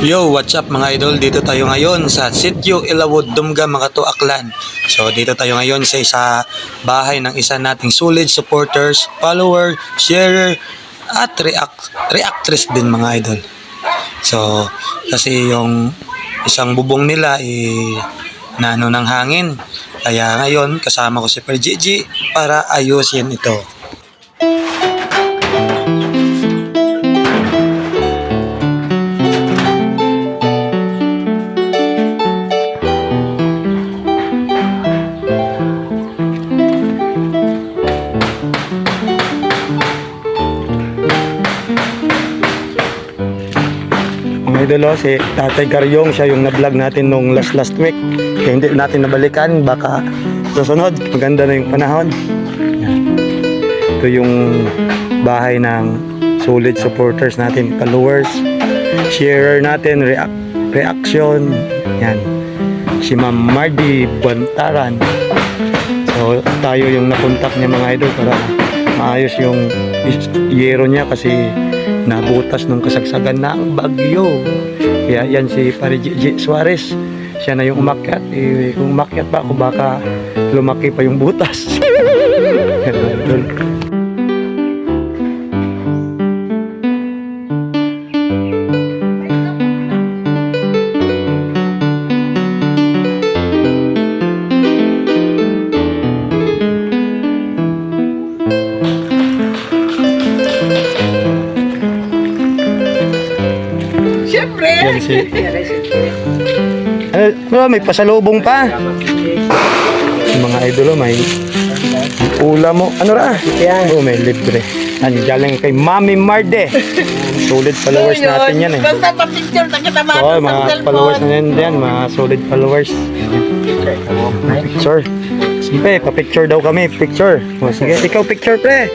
Yo, what's up mga idol? Dito tayo ngayon sa Sitio Ilawod, Dumga, Makato, Aklan. So dito tayo ngayon sa isa bahay ng isa nating solid supporters, follower, sharer, at react, reactress din mga idol. So kasi yung isang bubong nila eh, na ano ng hangin. Kaya ngayon kasama ko si Per Gigi para ayusin ito. Mga idol, oh, si Tatay Karyong, siya yung na-vlog natin nung last last week. Kaya hindi natin nabalikan, baka susunod. Maganda na yung panahon. Ito yung bahay ng solid supporters natin, followers, sharer natin, react, reaction. Yan. Si Ma'am Mardi Bantaran. So, tayo yung nakontak niya mga idol para maayos yung yero niya kasi nabutas nung kasagsagan ng bagyo. Kaya yan si Pare Suarez. Siya na yung umakyat. Eh, kung umakyat pa ako baka lumaki pa yung butas. Yan, Yan si... Ano, bro, may pasalubong pa. Yung mga idolo, may ulam mo. Ano ra? Oh, may libre. Yan, galing kay Mami Marde. Solid followers natin yan eh. Basta pa-picture na kita mga Oo, mga followers na yan, yan, mga solid followers. Picture. Sige, pa-picture daw kami, picture. O, sige, ikaw picture, pre.